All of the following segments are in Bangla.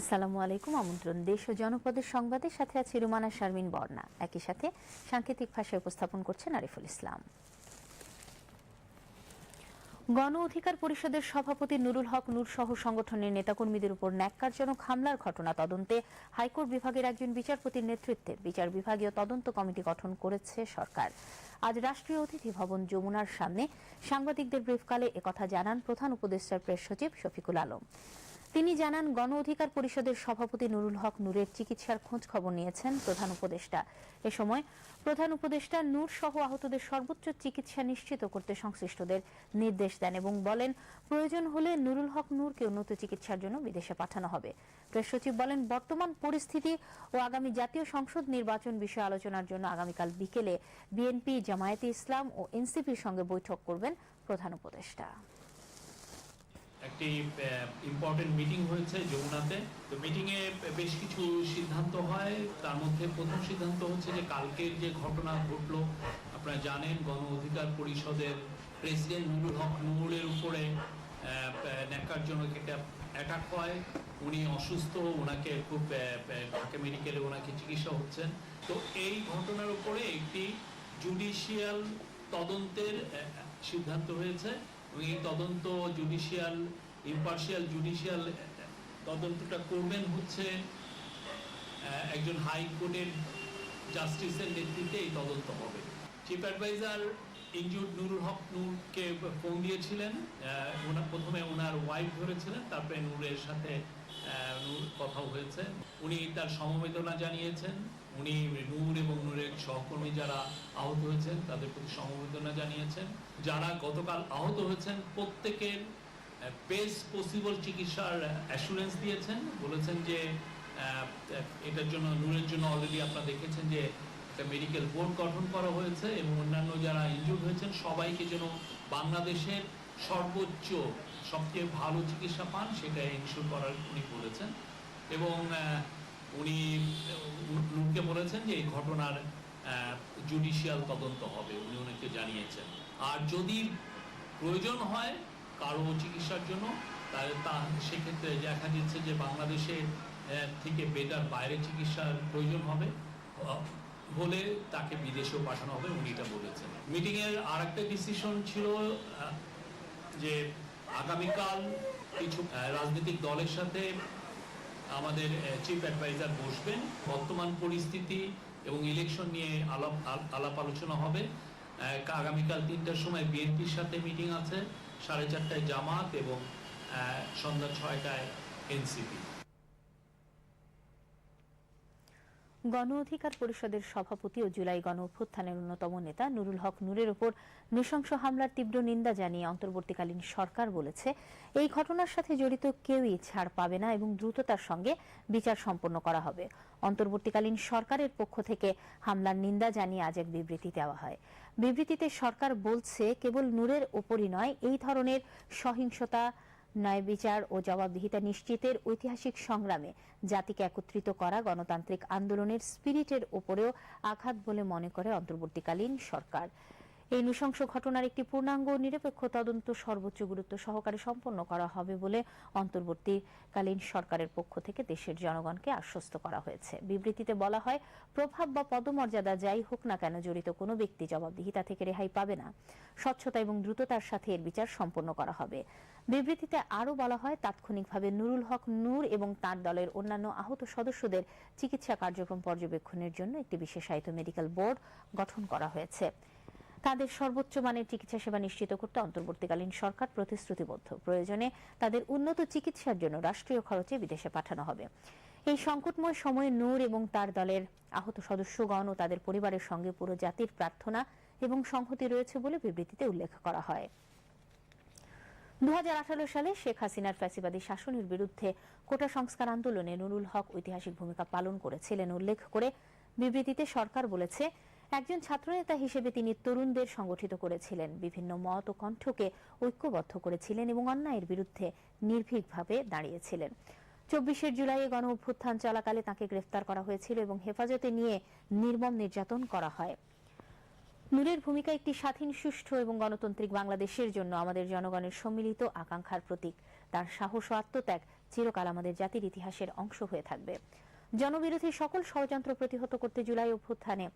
আসসালামু আলাইকুম, আমন্ত্রণ দেশ ও জনপদের সংবাদের সাথে আছে রুমানা শারমিন বর্ণা একই সাথে সাংকেতিক ভাষায় উপস্থাপন করছেন আরিফুল ইসলাম। গণ অধিকার পরিষদের সভাপতি নুরুল হক নূর সহ সংগঠনের নেতাকর্মীদের উপর ন্যাক্কারজনক হামলার ঘটনা তদন্তে হাইকোর্ট বিভাগের একজন বিচারপতির নেতৃত্বে বিচার বিভাগীয় তদন্ত কমিটি গঠন করেছে সরকার। আজ রাষ্ট্রীয় অতিথি ভবন যমুনার সামনে সাংবাদিকদের ব্রিফকালে একথা জানান প্রধান উপদেষ্টার প্রেস সচিব শফিকুল আলম। তিনি জানান, গণ অধিকার পরিষদের সভাপতি নুরুল হক নূরের চিকিৎসার খোঁজ খবর নিয়েছেন প্রধান উপদেষ্টা। এ সময় প্রধান উপদেষ্টা নূর সহ আহতদের সর্বোচ্চ চিকিৎসা নিশ্চিত করতে সংশ্লিষ্টদের নির্দেশ দেন এবং বলেন, প্রয়োজন হলে নুরুল হক নূরকে উন্নত চিকিৎসার জন্য বিদেশে পাঠানো হবে। প্রেস সচিব বলেন, বর্তমান পরিস্থিতি ও আগামী জাতীয় সংসদ নির্বাচন বিষয়ে আলোচনার জন্য আগামীকাল বিকেলে বিএনপি, জামায়াতে ইসলাম ও এনসিপির সঙ্গে বৈঠক করবেন প্রধান উপদেষ্টা। একটি ইম্পর্টেন্ট মিটিং হয়েছে যমুনাতে। তো মিটিংয়ে বেশ কিছু সিদ্ধান্ত হয়। তার মধ্যে প্রথম সিদ্ধান্ত হচ্ছে যে কালকের যে ঘটনা ঘটলো, আপনারা জানেন গণ অধিকার পরিষদের প্রেসিডেন্ট নুরুল হক নুরের উপরে ন্যাক্কারজনক একটা অ্যাটাক হয়। উনি অসুস্থ, ওনাকে খুব ঢাকা মেডিকেলে ওনাকে চিকিৎসা হচ্ছেন তো এই ঘটনার উপরে একটি জুডিশিয়াল তদন্তের সিদ্ধান্ত হয়েছে। এবং এই তদন্ত জুডিশিয়াল ইম্পার্শিয়াল জুডিশিয়াল তদন্তটা করবেন হচ্ছে একজন হাইকোর্টের জাস্টিসের নেতৃত্বে এই তদন্ত হবে। Chief adviser injured Nurul Haq নূরকে ফোন দিয়েছিলেন ওনার প্রথমে ওনার ওয়াইফ ধরেছিলেন, তারপরে নূরের সাথে নূর কথা হয়েছে। উনি তার সমবেদনা জানিয়েছেন, উনি নূর এবং নূরের সহকর্মী যারা আহত হয়েছেন, তাদের প্রতি সমবেদনা জানিয়েছেন। যারা গতকাল আহত হয়েছেন, প্রত্যেকের বেস্ট পসিবল চিকিৎসার অ্যাসুরেন্স দিয়েছেন। বলেছেন যে এটার জন্য নূরের জন্য অলরেডি আপনারা দেখেছেন যে, একটা মেডিকেল বোর্ড গঠন করা হয়েছে এবং অন্যান্য যারা ইনজুর হয়েছেন, সবাইকে যেন বাংলাদেশের সর্বোচ্চ, সবচেয়ে ভালো চিকিৎসা পান, সেটা ইনশিওর করার উনি বলেছেন। এবং উনি নূ- বলেছেন যে, এই ঘটনার জুডিশিয়াল তদন্ত হবে, উনি ওনাকে জানিয়েছেন। আর যদি প্রয়োজন হয় কারও চিকিৎসার জন্য, তাহলে তা সেক্ষেত্রে দেখা যাচ্ছে যে বাংলাদেশে থেকে বেটার বাইরে চিকিৎসার প্রয়োজন হবে হলে তাকে বিদেশেও পাঠানো হবে, উনি এটা বলেছেন। মিটিংয়ের আর একটা ডিসিশন ছিল যে আগামীকাল কিছু রাজনৈতিক দলের সাথে আমাদের চিফ অ্যাডভাইজার বসবেন। বর্তমান পরিস্থিতি এবং ইলেকশন নিয়ে আলাপ আল- আলাপ আলোচনা হবে। আগামীকাল তিনটার সময় বিএনপির সাথে মিটিং আছে, সাড়ে চারটায় জামাত এবং সন্ধ্যা ছয়টায় এনসিপি। গণ অধিকার পরিষদের সভাপতি ও জুলাই গণ অভ্যুত্থানের অন্যতম নেতা নুরুল হক নূরের উপর নৃশংস হামলার তীব্র নিন্দা জানিয়ে অন্তর্বর্তীকালীন সরকার বলেছে, এই ঘটনার সাথে জড়িত কেউই ছাড় পাবে না এবং দ্রুততার সঙ্গে বিচার সম্পন্ন করা হবে। অন্তর্বর্তীকালীন সরকারের পক্ষ থেকে হামলার নিন্দা জানিয়ে আজ এক বিবৃতি দেওয়া হয়। বিবৃতিতে সরকার বলছে, কেবল নূরের ওপরই নয়, এই ধরনের সহিংসতা ন্যায় বিচার ও জবাবদিহিতা নিশ্চিতের ঐতিহাসিক সংগ্রামে জাতিকে একত্রিত করা গণতান্ত্রিক আন্দোলনের স্পিরিটের ওপরেও আঘাত বলে মনে করে অন্তর্বর্তীকালীন সরকার। এই নৃশংস ঘটনার একটি পূর্ণাঙ্গ নিরপেক্ষ তদন্ত সর্বোচ্চ গুরুত্ব সহকারে সম্পন্ন করা হবে বলে অন্তর্বর্তীকালীন সরকারের পক্ষ থেকে দেশের জনগণকে আশ্বস্ত করা হয়েছে। বিবৃতিতে বলা হয়, প্রভাব বা পদমর্যাদা যাই হোক না কেন জড়িত কোনো ব্যক্তি জবাবদিহিতা থেকে রেহাই পাবে না। স্বচ্ছতা এবং দ্রুততার সাথে এর বিচার সম্পন্ন করা হবে। বিবৃতিতে আরও বলা হয়, তাৎক্ষণিকভাবে নুরুল হক নূর এবং তার দলের অন্যান্য আহত সদস্যদের চিকিৎসা কার্যক্রম পর্যবেক্ষণের জন্য একটি বিশেষায়িত মেডিকেল বোর্ড গঠন করা হয়েছে। তাদের সর্বোচ্চ মানের চিকিৎসা সেবা নিশ্চিত করতে অন্তর্বর্তীকালীন সরকার প্রতিশ্রুতিবদ্ধ। প্রয়োজনে তাদের উন্নত চিকিৎসার জন্য রাষ্ট্রীয় খরচে বিদেশে পাঠানো হবে। এই সংকটময় সময়ে নূর এবং তার দলের আহত সদস্যগণ ও তাদের পরিবারের সঙ্গে পুরো জাতির প্রার্থনা এবং সংহতি রয়েছে বলে বিবৃতিতে উল্লেখ করা হয়। দু সালে শেখ হাসিনার ফ্যাসিবাদী শাসনের বিরুদ্ধে কোটা সংস্কার আন্দোলনে নুরুল হক ঐতিহাসিক ভূমিকা পালন করেছিলেন উল্লেখ করে বিবৃতিতে সরকার বলেছে, একজন ছাত্রনেতা হিসেবে তিনি তরুণদের সংগঠিত করেছিলেন। বিভিন্ন মত ও কণ্ঠকে ঐক্যবদ্ধ করেছিলেন এবং অন্যায়ের বিরুদ্ধে নির্ভীকভাবে দাঁড়িয়েছিলেন। চব্বিশের জুলাইয়ে গণ অভ্যুত্থান চলাকালে তাকে গ্রেফতার করা হয়েছিল এবং হেফাজতে নিয়ে নির্মম নির্যাতন করা হয়। নূরের ভূমিকা একটি স্বাধীন, সুষ্ঠু এবং গণতান্ত্রিক বাংলাদেশের জন্য আমাদের জনগণের সম্মিলিত আকাঙ্ক্ষার প্রতীক। তার সাহস ও আত্মত্যাগ চিরকাল আমাদের জাতির ইতিহাসের অংশ হয়ে থাকবে। জনবিরোধী সকল ষড়যন্ত্র প্রতিহত করতে জুলাই অভ্যুত্থানে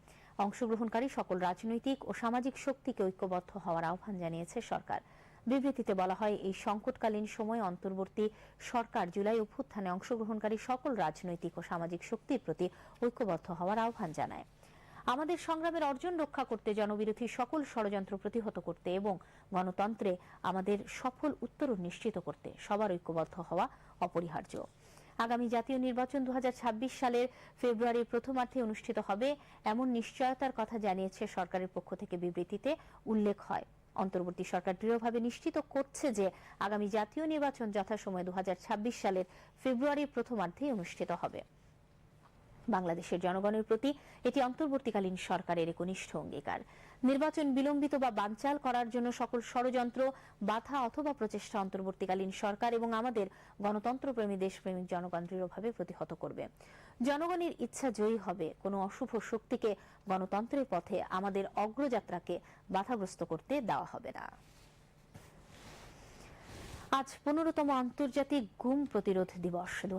অংশগ্রহণকারী সকল রাজনৈতিক ও সামাজিক শক্তিকে ঐক্যবদ্ধ হওয়ার আহ্বান জানিয়েছে সরকার। বিবৃতিতে বলা হয়, এই সংকটকালীন সময়ে অন্তর্বর্তী সরকার জুলাই অভ্যুত্থানে অংশগ্রহণকারী সকল রাজনৈতিক ও সামাজিক শক্তির প্রতি ঐক্যবদ্ধ হওয়ার আহ্বান জানায়। আমাদের সংগ্রামের অর্জন রক্ষা করতে জনবিরোধী সকল ষড়যন্ত্র প্রতিহত করতে এবং গণতন্ত্রে আমাদের সফল উত্তরণ নিশ্চিত করতে সবার ঐক্যবদ্ধ হওয়া অপরিহার্য। আগামী জাতীয় নির্বাচন দু হাজার ছাব্বিশ সালের ফেব্রুয়ারির প্রথমার্ধে অনুষ্ঠিত হবে এমন নিশ্চয়তার কথা জানিয়েছে সরকারের পক্ষ থেকে বিবৃতিতে উল্লেখ হয়। অন্তর্বর্তী সরকার দৃঢ়ভাবে নিশ্চিত করছে যে আগামী জাতীয় নির্বাচন যথাসময়ে দু সালের ফেব্রুয়ারির প্রথমার্ধে অনুষ্ঠিত হবে। বাংলাদেশের জনগণের প্রতি এটি অন্তর্বর্তীকালীন সরকারের একনিষ্ঠ অঙ্গীকার। নির্বাচন বিলম্বিত বা বানচাল করার জন্য সকল ষড়যন্ত্র, বাধা অথবা প্রচেষ্টা অন্তর্বর্তীকালীন সরকার এবং আমাদের গণতন্ত্রপ্রেমী, দেশপ্রেমিক জনগণ দৃঢ়ভাবে প্রতিহত করবে। জনগণের ইচ্ছা জয়ী হবে। কোনো অশুভ শক্তিকে গণতন্ত্রের পথে আমাদের অগ্রযাত্রাকে বাধাগ্রস্ত করতে দেওয়া হবে না। আজ পনেরোতম আন্তর্জাতিক গুম প্রতিরোধ দিবস। দু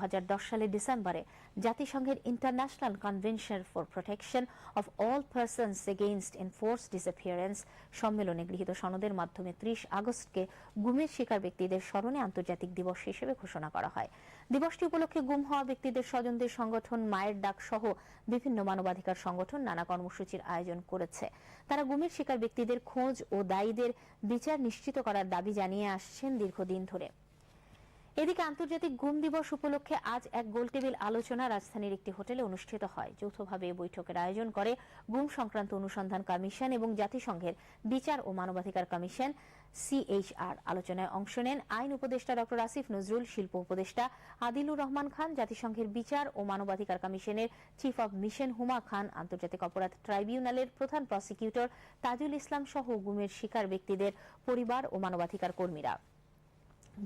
সালের ডিসেম্বরে জাতিসংঘের international convention for protection of all persons against enforce disappearance সম্মেলনে গৃহীত সনদের মাধ্যমে ত্রিশ আগস্টকে গুমের শিকার ব্যক্তিদের স্মরণে আন্তর্জাতিক দিবস হিসেবে ঘোষণা করা হয়। দিবসটি উপলক্ষে গুম হওয়া ব্যক্তিদের স্বজনদের সংগঠন মায়ের ডাক সহ বিভিন্ন মানবাধিকার সংগঠন নানা কর্মসূচির আয়োজন করেছে। তারা গুমের শিকার ব্যক্তিদের খোঁজ ও দায়ীদের বিচার নিশ্চিত করার দাবি জানিয়ে আসছেন দীর্ঘদিন ধরে। এদিকে আন্তর্জাতিক গুম দিবস উপলক্ষে আজ এক গোলটেবিল আলোচনা রাজধানীর একটি হোটেলে অনুষ্ঠিত হয়। যৌথভাবে বৈঠকের আয়োজন করে গুম সংক্রান্ত অনুসন্ধান কমিশন এবং জাতিসংঘের বিচার ও মানবাধিকার কমিশন সিএইচআর আলোচনায় অংশ নেন আইন উপদেষ্টা ডক্টর আসিফ নজরুল, শিল্প উপদেষ্টা আদিলুর রহমান খান, জাতিসংঘের বিচার ও মানবাধিকার কমিশনের chief of mission Huma Khan, আন্তর্জাতিক অপরাধ ট্রাইব্যুনালের প্রধান প্রসিকিউটর তাজুল ইসলাম সহ গুমের শিকার ব্যক্তিদের পরিবার ও মানবাধিকার কর্মীরা।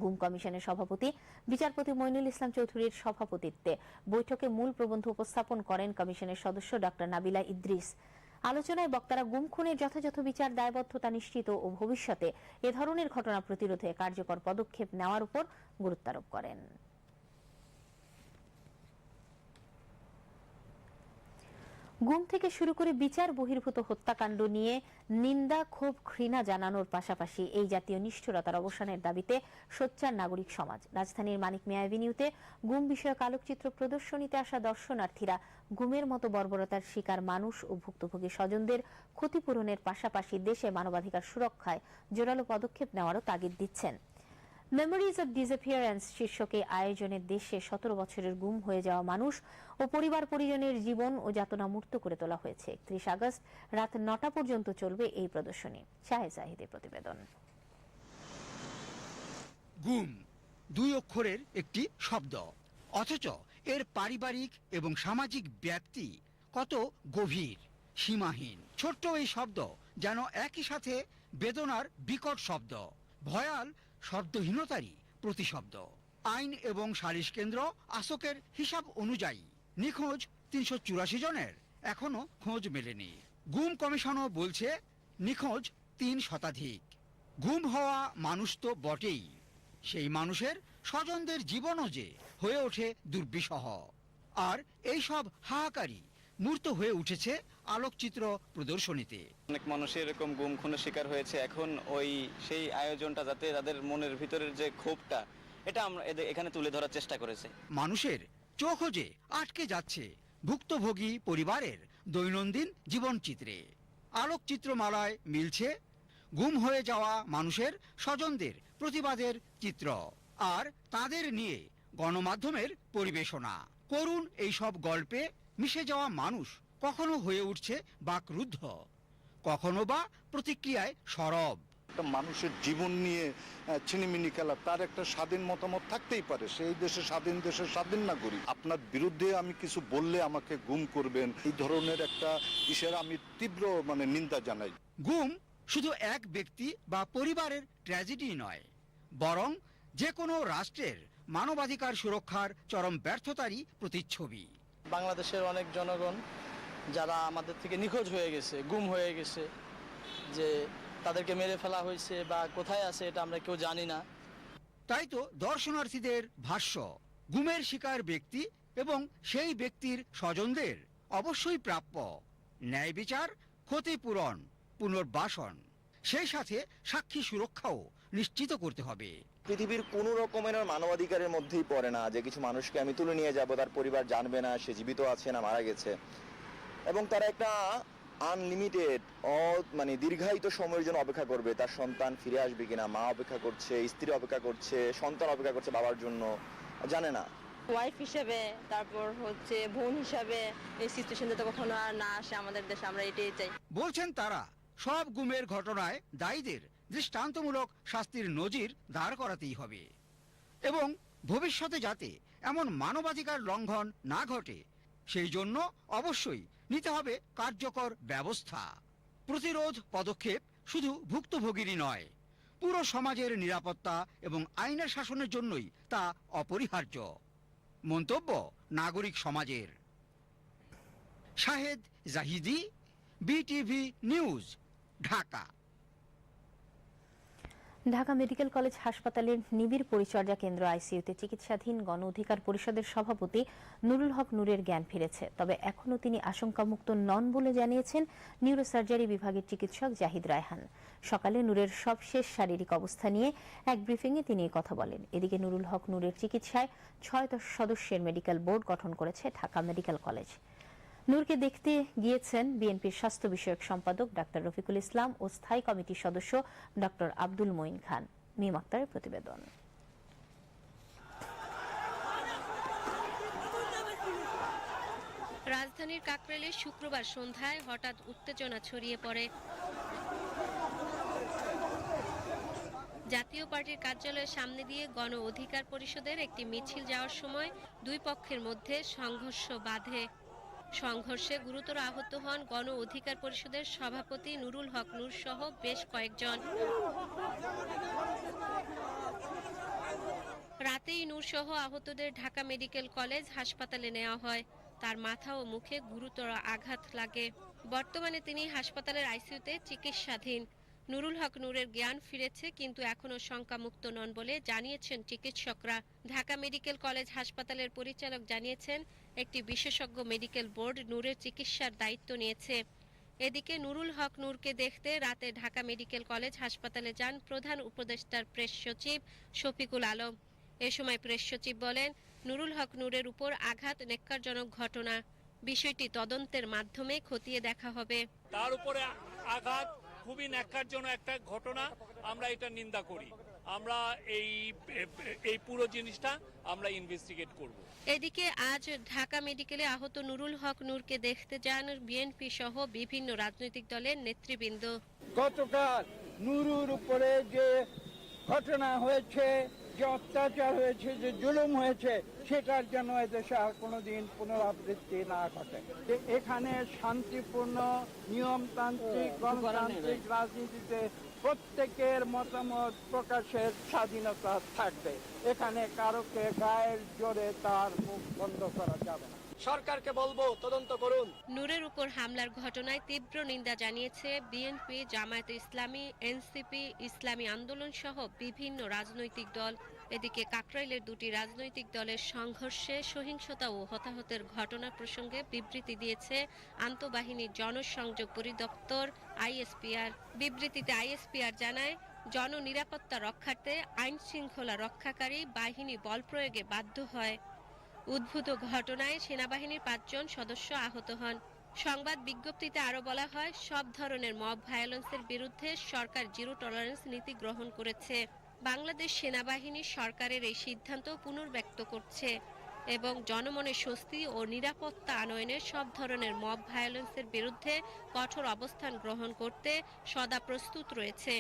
গুম কমিশনের সভাপতি, বিচারপতি মইনুল ইসলাম চৌধুরীর সভাপতিত্বে বৈঠকে মূল প্রবন্ধ উপস্থাপন করেন কমিশনের সদস্য ডক্টর নাবিলা ইদ্রিস। আলোচনায় বক্তারা গুম, খুনের যথাযথ বিচার, দায়বদ্ধতা নিশ্চিত ও ভবিষ্যতে এ ধরনের ঘটনা প্রতিরোধে কার্যকর পদক্ষেপ নেওয়ার উপর গুরুত্বারোপ করেন। গুম থেকে শুরু করে বিচার বহির্ভূত হত্যাকাণ্ড নিয়ে নিন্দা, ক্ষোভ, ঘৃণা জানানোর পাশাপাশি এই জাতীয় নিষ্ঠুরতার অবসানের দাবিতে সোচ্চার নাগরিক সমাজ। রাজধানীর মানিক মিয়া অ্যাভিনিউতে গুম বিষয়ক আলোকচিত্র প্রদর্শনীতে আসা দর্শনার্থীরা গুমের মতো বর্বরতার শিকার মানুষ ও ভুক্তভোগী স্বজনদের ক্ষতিপূরণের পাশাপাশি দেশে মানবাধিকার সুরক্ষায় জোরালো পদক্ষেপ নেওয়ারও তাগিদ দিচ্ছেন। মেমোরিজ অব ডিসঅ্যাপিয়ারেন্স শীর্ষকে আয়োজনের দেশে সতেরো বছরের গুম হয়ে যাওয়া মানুষ ও পরিবার পরিজনের জীবন ও যাতনা মুক্ত করে তোলা হয়েছে। একত্রিশ আগস্ট রাত নটা পর্যন্ত চলবে এই প্রদর্শনী। শাহে জাহিদের প্রতিবেদন। গুম দুই অক্ষরের একটি শব্দ। অথচ এর পারিবারিক এবং সামাজিক ব্যাপ্তি কত গভীর, সীমাহীন। ছোট্ট এই শব্দ যেন একই সাথে বেদনার বিকট শব্দ। ভয়াল শব্দহীনতারই প্রতিশব্দ। আইন এবং সালিশ কেন্দ্র আসকের হিসাব অনুযায়ী নিখোঁজ তিনশো চুরাশি জনের। এখনও খোঁজ মেলেনি। গুম কমিশনও বলছে নিখোঁজ তিন শতাধিক। গুম হওয়া মানুষ তো বটেই। সেই মানুষের স্বজনদের জীবনও যে হয়ে ওঠে দুর্বিষহ। আর এই সব হাহাকারী মূর্ত হয়ে উঠেছে আলোকচিত্র প্রদর্শনীতে। অনেক মানুষই এরকম গুম খুনের শিকার হয়েছে। এখন ওই সেই আয়োজনটা যাতে তাদের মনের ভিতরের যে ক্ষোভটা এটা আমরা এখানে তুলে ধরার চেষ্টা করেছে। মানুষের চোখও যে আটকে যাচ্ছে ভুক্তভোগী পরিবারের দৈনন্দিন জীবনচিত্রে। আলোকচিত্রমালায় মিলছে গুম হয়ে যাওয়া মানুষের স্বজনদের প্রতিবাদের চিত্র আর তাদের নিয়ে গণমাধ্যমের পরিবেশনা। করুণ এই সব গল্পে মিশে যাওয়া মানুষ কখনো হয়ে উঠছে বাকরুদ্ধ কখনো বা প্রতিক্রিয়ায় সরব। একটা মানুষের জীবন নিয়ে ছিনিমিনি খেলা তার একটা স্বাধীন মতামত থাকতেই পারে। সেই দেশে স্বাধীন দেশে স্বাধীন না করি আপনার বিরুদ্ধে আমি কিছু বললে আমাকে গুম করবেন। এই ধরনের একটা ইসের আমি তীব্র মানে নিন্দা জানাই। গুম শুধু এক ব্যক্তি বা পরিবারের ট্র্যাজেডি নয় বরং যে কোনো রাষ্ট্রের মানবাধিকার সুরক্ষার চরম ব্যর্থতারই প্রতিচ্ছবি। বাংলাদেশের অনেক জনগণ যারা আমাদের থেকে নিখোঁজ হয়ে গেছে গুম হয়ে গেছে যে তাদেরকে মেরে ফেলা হয়েছে বা কোথায় আছে এটা আমরা কেউ জানি না। তাই তো দর্শনার্থীদের ভাষ্য গুমের শিকার ব্যক্তি এবং সেই ব্যক্তির স্বজনদের অবশ্যই প্রাপ্য ন্যায় বিচার ক্ষতিপূরণ পুনর্বাসন সেই সাথে সাক্ষী সুরক্ষাও নিশ্চিত করতে হবে। পৃথিবীর কোনো রকমের মানবাধিকারের মধ্যেই পড়ে না যে কিছু মানুষকে আমি তুলে নিয়ে যাব তার পরিবার জানবে না সে জীবিত আছে না মারা গেছে। এবং তারা একটা আনলিমিটেড মানে দীর্ঘায়িত সময়ের জন্য অপেক্ষা করবে। তার সন্তান ফিরে আসবে কিনা মা অপেক্ষা করছে স্ত্রী অপেক্ষা করছে সন্তান অপেক্ষা করছে বাবার জন্য জানে না। ওয়াইফ হিসেবে তারপর হচ্ছে বোন হিসাবে এই সিচুয়েশন যাতে কখনো আর না আসে আমাদের দেশে আমরা এটাই চাই। বলছেন তারা সব গুমের ঘটনায় দায়ীদের দৃষ্টান্তমূলক শাস্তির নজির দাঁড় করাতেই হবে। এবং ভবিষ্যতে যাতে এমন মানবাধিকার লঙ্ঘন না ঘটে সেই জন্য অবশ্যই নিতে হবে কার্যকর ব্যবস্থা। প্রতিরোধ পদক্ষেপ শুধু ভুক্তভোগীরই নয়, পুরো সমাজের নিরাপত্তা এবং আইনের শাসনের জন্যই তা অপরিহার্য। মন্তব্য, নাগরিক সমাজের। Shahed Zahidi, BTV news, Dhaka. Dhaka medical college হাসপাতালের নিবিড় পরিচর্যা কেন্দ্র আইসিইউতে চিকিৎসাধীন গণ অধিকার পরিষদের সভাপতি নুরুল হক নূরের জ্ঞান ফিরেছে। তবে এখনও তিনি আশঙ্কামুক্ত নন বলে জানিয়েছেন নিউরোসার্জারি বিভাগের চিকিৎসক জাহিদ রায়হান। সকালে নূরের সবশেষ শারীরিক অবস্থা নিয়ে এক ব্রিফিংয়ে তিনি কথা বলেন। এদিকে নুরুল হক নূরের চিকিৎসায় ছয় সদস্যের মেডিকেল বোর্ড গঠন করেছে ঢাকা মেডিকেল কলেজ। নূরকে দেখতে গিয়েছেন বিএনপির স্বাস্থ্য বিষয়ক সম্পাদক ডাক্তার রফিকুল ইসলাম ও স্থায়ী কমিটির সদস্য ডক্টর আব্দুল মঈন খান। মিম আক্তারের প্রতিবেদন। রাজধানীর কাকরাইলে শুক্রবার সন্ধ্যায় হঠাৎ উত্তেজনা ছড়িয়ে পড়ে। জাতীয় পার্টির কার্যালয়ের সামনে দিয়ে গণ অধিকার পরিষদের একটি মিছিল যাওয়ার সময় দুই পক্ষের মধ্যে সংঘর্ষ বাধে। সংঘর্ষে গুরুতর আহত হন গণ অধিকার পরিষদের সভাপতি নুরুল হক নূর সহ বেশ কয়েকজন। রাতেই নূর সহ আহতদের ঢাকা মেডিকেল কলেজ হাসপাতালে নেওয়া হয়। তার মাথা ও মুখে গুরুতর আঘাত লাগে। বর্তমানে তিনি হাসপাতালের আইসিইউতে চিকিৎসাধীন। নুরুল হক নূরের জ্ঞান ফিরেছে, কিন্তু এখনও শঙ্কামুক্ত নন বলে জানিয়েছেন চিকিৎসকরা। ঢাকা মেডিকেল কলেজ হাসপাতালের পরিচালক জানিয়েছেন একটি বিশেষজ্ঞ মেডিকেল বোর্ড নূরের চিকিৎসার দায়িত্ব নিয়েছে। এদিকে নুরুল হক নূরকে দেখতে রাতে ঢাকা মেডিকেল কলেজ হাসপাতালে যান প্রধান উপদেষ্টার প্রেস সচিব শফিকুল আলম। এ সময় প্রেস সচিব বলেন, নুরুল হক নূরের উপর আঘাত নেক্কারজনক ঘটনা। বিষয়টি তদন্তের মাধ্যমে খতিয়ে দেখা হবে। তার উপরে আঘাত খুবই ন্যাক্কারজনক একটা ঘটনা। আমরা এটা নিন্দা করি। আমরা এই এই পুরো জিনিসটা আমরা ইনভেস্টিগেট করব। এদিকে আজ ঢাকা মেডিকেলে আহত নুরুল হক নূরকে দেখতে যান বিএনপি সহ বিভিন্ন রাজনৈতিক দলের নেতৃবৃন্দ। গতকাল নুরুর উপরে যে ঘটনা হয়েছে যে অত্যাচার হয়েছে যে জুলুম হয়েছে সেটার জন্য এদেশে আর কোনোদিন পুনরাবৃত্তি না ঘটে। এখানে শান্তিপূর্ণ নিয়মতান্ত্রিক গণতান্ত্রিক রাজনীতিতে প্রত্যেকের মতামত প্রকাশের স্বাধীনতা থাকবে। এখানে কারোকে গায়ের জোরে তার মুখ বন্ধ করা যাবে না। সরকারকে বলব তদন্ত করুন। নূরের উপর হামলার ঘটনায় তীব্র নিন্দা জানিয়েছে বিএনপি জামায়াতে ইসলামী এনসিপি ইসলামী আন্দোলন সহ বিভিন্ন রাজনৈতিক দল। এদিকে কাকরাইলের দুটি রাজনৈতিক দলের সংঘর্ষে সহিংসতা ও হতাহতের ঘটনা প্রসঙ্গে বিবৃতি দিয়েছে আন্তঃবাহিনী জনসংযোগ পরিদপ্তর আইএসপিআর। বিবৃতিতে আইএসপিআর জানায়, জননিরাপত্তা রক্ষার্থে আইন শৃঙ্খলা রক্ষাকারী বাহিনী বল প্রয়োগে বাধ্য হয়। উদ্ভূত ঘটনায় সেনাবাহিনীর পাঁচজন সদস্য আহত হন। সংবাদ বিজ্ঞপ্তিতে আরও বলা হয়, সব ধরনের মব ভায়োলেন্সের বিরুদ্ধে সরকার জিরো টলারেন্স নীতি গ্রহণ করেছে। বাংলাদেশ সেনাবাহিনী সরকারের এই সিদ্ধান্ত পুনর্ব্যক্ত করছে এবং জনমনে স্বস্তি ও নিরাপত্তা আনয়নে সব ধরনের মব ভায়োলেন্সের বিরুদ্ধে কঠোর অবস্থান গ্রহণ করতে সদা প্রস্তুত রয়েছে।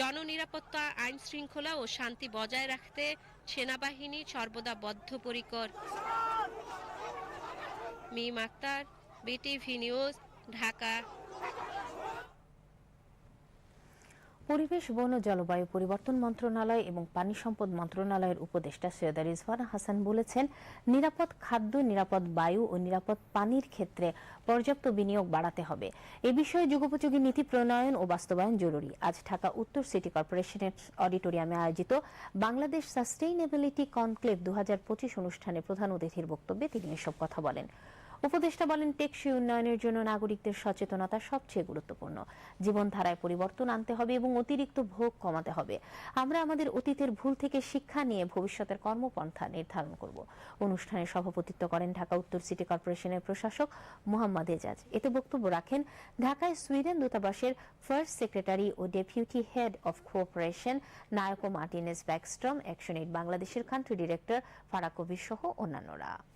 জননিরাপত্তা, আইন শৃঙ্খলা ও শান্তি বজায় রাখতে সেনাবাহিনী সর্বদা বদ্ধপরিকর। Mim Akter, BTV news, Dhaka. পরিবেশ, বন ও জলবায়ু পরিবর্তন মন্ত্রণালয় এবং পানি সম্পদ মন্ত্রণালয়ের উপদেষ্টা সৈয়দা রিজওয়ানা হাসান বলেছেন, নিরাপদ খাদ্য, নিরাপদ বায়ু ও নিরাপদ পানির ক্ষেত্রে পর্যাপ্ত বিনিয়োগ বাড়াতে হবে। এ বিষয়ে যুগোপযোগী নীতি প্রণয়ন ও বাস্তবায়ন জরুরি। আজ ঢাকা উত্তর সিটি কর্পোরেশনের অডিটোরিয়ামে আয়োজিত বাংলাদেশ সাস্টেইনেবিলিটি কনক্লেভ দু হাজার পঁচিশ অনুষ্ঠানে প্রধান অতিথির বক্তব্যে তিনি এসব কথা বলেন। উপদেষ্টা বলেন, টেকসই উন্নয়নের জন্য নাগরিকদের সচেতনতা সবচেয়ে গুরুত্বপূর্ণ। জীবনধারায় পরিবর্তন আনতে হবে এবং অতিরিক্ত ভোগ কমাতে হবে। আমরা আমাদের অতীতের ভুল থেকে শিক্ষা নিয়ে ভবিষ্যতের কর্মপন্থা নির্ধারণ করব। অনুষ্ঠানে সভাপতিত্ব করেন ঢাকা উত্তর সিটি কর্পোরেশনের প্রশাসক মোহাম্মদ এজাজ। এতে বক্তব্য রাখেন, ঢাকায় সুইডেন দূতাবাসের first secretary O deputy head of cooperation Nayko Martinez Backstrom action aid বাংলাদেশের কান্ট্রি ডিরেক্টর ফারা কবির সহ অন্যান্যরা।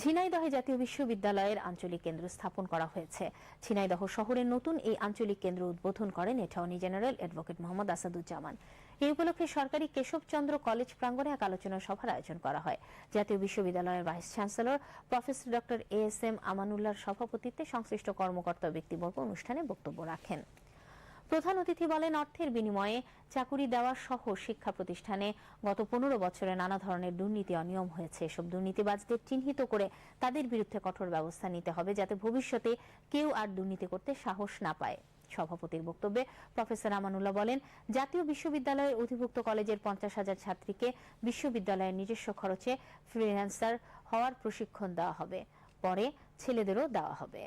ঝিনাইদহে জাতীয় বিশ্ববিদ্যালয়ের আঞ্চলিক কেন্দ্র স্থাপন করা হয়েছে। ঝিনাইদহ শহরের নতুন এই আঞ্চলিক কেন্দ্র উদ্বোধন করেন attorney general advocate Mohammad Asaduzzaman. এই উপলক্ষে সরকারি কেশবচন্দ্র কলেজ প্রাঙ্গণে এক আলোচনা সভার আয়োজন করা হয়। জাতীয় বিশ্ববিদ্যালয়ের vice chancellor professor doctor A S M আমানুল্লাহর সভাপতিত্বে সংশ্লিষ্ট কর্মকর্তা ব্যক্তিবর্গ অনুষ্ঠানে বক্তব্য রাখেন। প্রধান অতিথি বলেন, অর্থের বিনিময়ে চাকুরি দেওয়া সহ শিক্ষা প্রতিষ্ঠানে গত পনেরো বছরে নানা ধরনের দুর্নীতি অনিয়ম হয়েছে। এসব দুর্নীতিবাজদের চিহ্নিত করে তাদের বিরুদ্ধে কঠোর ব্যবস্থা নিতে হবে যাতে ভবিষ্যতে কেউ আর দুর্নীতি করতে সাহস না পায়। সভাপতির বক্তব্যে প্রফেসর আমানুল্লাহ বলেন, জাতীয় বিশ্ববিদ্যালয়ের অধিভুক্ত কলেজের পঞ্চাশ হাজার ছাত্রীকে বিশ্ববিদ্যালয়ের নিজস্ব খরচে ফ্রিল্যান্সার হওয়ার প্রশিক্ষণ দেওয়া হবে। পরে ছেলেদেরও দেওয়া হবে।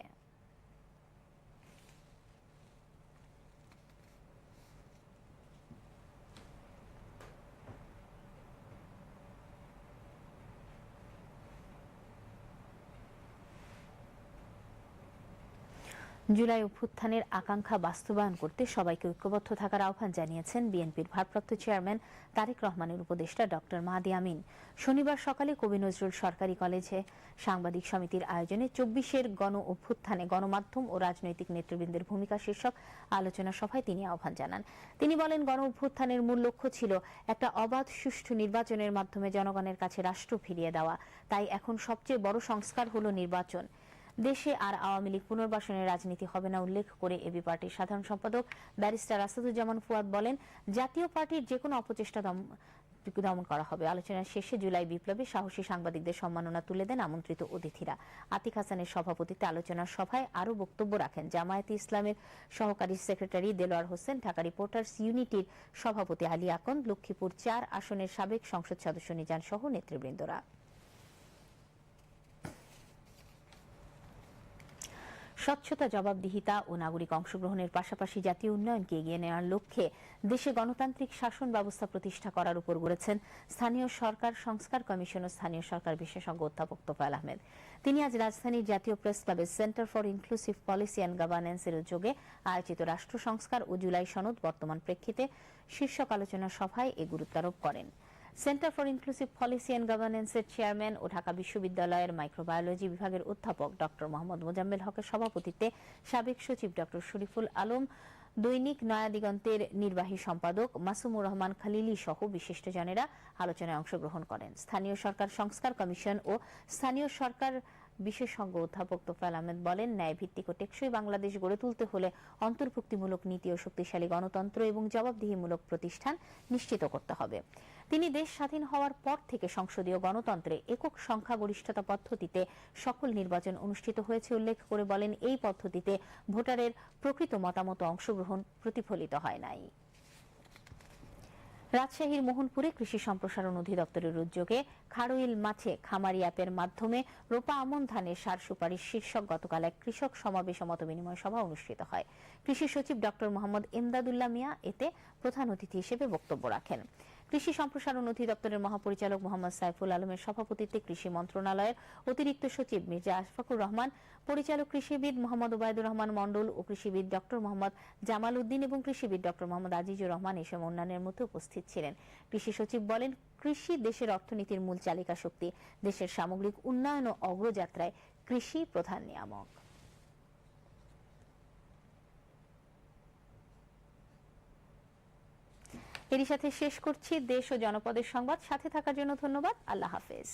জুলাই অভ্যুত্থানের আকাঙ্ক্ষা বাস্তবায়ন করতে সবাইকে ঐক্যবদ্ধ থাকার আহ্বান জানিয়েছেন বিএনপির ভারপ্রাপ্ত চেয়ারম্যান তারেক রহমানের উপদেষ্টা ডক্টর মাহাদি আমিন। শনিবার সকালে কবি নজরুল সরকারি কলেজে সাংবাদিক সমিতির আয়োজনে চব্বিশের গণ অভ্যুত্থানে গণমাধ্যম ও রাজনৈতিক নেতৃবৃন্দের ভূমিকা শীর্ষক আলোচনা সভায় তিনি আহ্বান জানান। তিনি বলেন, গণ অভ্যুত্থানের মূল লক্ষ্য ছিল একটা অবাধ, সুষ্ঠু নির্বাচনের মাধ্যমে জনগণের কাছে রাষ্ট্র ফিরিয়ে দেওয়া। তাই এখন সবচেয়ে বড় সংস্কার হলো নির্বাচন। দেশে আর আওয়ামী লীগ পুনর্বাসনের রাজনীতি হবে না উল্লেখ করে এবি পার্টির সাধারণ সম্পাদক ব্যারিস্টার আসাদুজ্জামান ফুয়াদ বলেন, জাতীয় পার্টির যে কোনো অপচেষ্টা দমন করা হবে। আলোচনার শেষে জুলাই বিপ্লবে সাহসী সাংবাদিকদের সম্মাননা তুলে দেন আমন্ত্রিত অতিথিরা। আতিক হাসানের সভাপতিত্বে আলোচনার সভায় আরও বক্তব্য রাখেন জামায়াতে ইসলামের সহকারী সেক্রেটারি দেলোয়ার হোসেন, ঢাকা রিপোর্টার্স ইউনিটির সভাপতি আলী আকন লক্ষ্মীপুর চার আসনের সাবেক সংসদ সদস্য নিজান সহ নেতৃবৃন্দরা। স্বচ্ছতা জবাবদিহিতা ও নাগরিক অংশগ্রহণের পাশাপাশি জাতীয় উন্নয়নকে এগিয়ে নেওয়ার লক্ষ্যে দেশে গণতান্ত্রিক শাসন ব্যবস্থা প্রতিষ্ঠা করার উপর গড়েছেন স্থানীয় সরকার সংস্কার কমিশন ও স্থানীয় সরকার বিশেষজ্ঞ অধ্যাপক তোফায়েল আহমেদ। তিনি আজ রাজধানীর জাতীয় প্রেস ক্লাবে centre for inclusive policy and গভর্নেন্সের উদ্যোগে আয়োজিত রাষ্ট্র সংস্কার ও জুলাই সনদ বর্তমান প্রেক্ষিতে শীর্ষক আলোচনা সভায় এ গুরুত্বারোপ করেন। Centre for inclusive policy and গভর্নেন্সের chairman ও ঢাকা বিশ্ববিদ্যালয়ের মাইক্রোবায়োলজি বিভাগের অধ্যাপক ডক্টর মোহাম্মদ মোজাম্মেল হকের সভাপতিত্বে সাবেক সচিব ডক্টর শরীফুল আলম, দৈনিক নয়া দিগন্তের নির্বাহী সম্পাদক মাসুমুর রহমান খালিলি সহ বিশিষ্টজনেরা আলোচনায় অংশগ্রহণ করেন। স্থানীয় সরকার সংস্কার কমিশন ও স্থানীয় সরকার বিশেষজ্ঞ অধ্যাপক তোফায়েল আহমেদ বলেন ন্যায় ভিত্তিক ও টেকসই বাংলাদেশ গড়ে তুলতে হলে অন্তর্ভুক্তিমূলক নীতি ও শক্তিশালী গণতন্ত্র এবং জবাবদিহিমূলক প্রতিষ্ঠান নিশ্চিত করতে হবে। তিনি দেশ স্বাধীন হওয়ার পর থেকে সংসদীয় গণতন্ত্রে একক সংখ্যাগরিষ্ঠতা পদ্ধতিতে সকল নির্বাচন অনুষ্ঠিত হয়েছে উল্লেখ করে বলেন, এই পদ্ধতিতে ভোটারের প্রকৃত মতামত অংশগ্রহণ প্রতিফলিত হয় নাই। রাজশাহীর মোহনপুরে কৃষি সম্প্রসারণ অধিদপ্তরের উদ্যোগে খারুইল মাঠে খামারি অ্যাপের মাধ্যমে রোপা আমন ধানের সার সুপারিশ শীর্ষক গতকাল এক কৃষক সমাবেশ মত বিনিময় সভা অনুষ্ঠিত হয়। কৃষি সচিব ডক্টর মোহাম্মদ এমদাদুল্লাহ মিয়া এতে প্রধান অতিথি হিসেবে বক্তব্য রাখেন। কৃষি সম্প্রসারণ অধিদপ্তরের মহাপরিচালক মোহাম্মদ সাইফুল আলমের সভাপতিত্বে কৃষি মন্ত্রণালয়ের অতিরিক্ত সচিব মির্জা আশফাকুর রহমান, পরিচালক কৃষিবিদ মোহাম্মদ ওবায়দুর রহমান মন্ডল ও কৃষিবিদ ডক্টর মোহাম্মদ জামাল উদ্দিন এবং কৃষিবিদ ডক্টর মোহাম্মদ আজিজুর রহমান এসব অন্যান্যের মধ্যে উপস্থিত ছিলেন। কৃষি সচিব বলেন, কৃষি দেশের অর্থনীতির মূল চালিকা শক্তি দেশের সামগ্রিক উন্নয়ন ও অগ্রযাত্রায় কৃষি প্রধান নিয়ামক। এরই সাথে শেষ করছি দেশ ও জনপদের সংবাদ। সাথে থাকার জন্য ধন্যবাদ। আল্লাহ হাফেজ।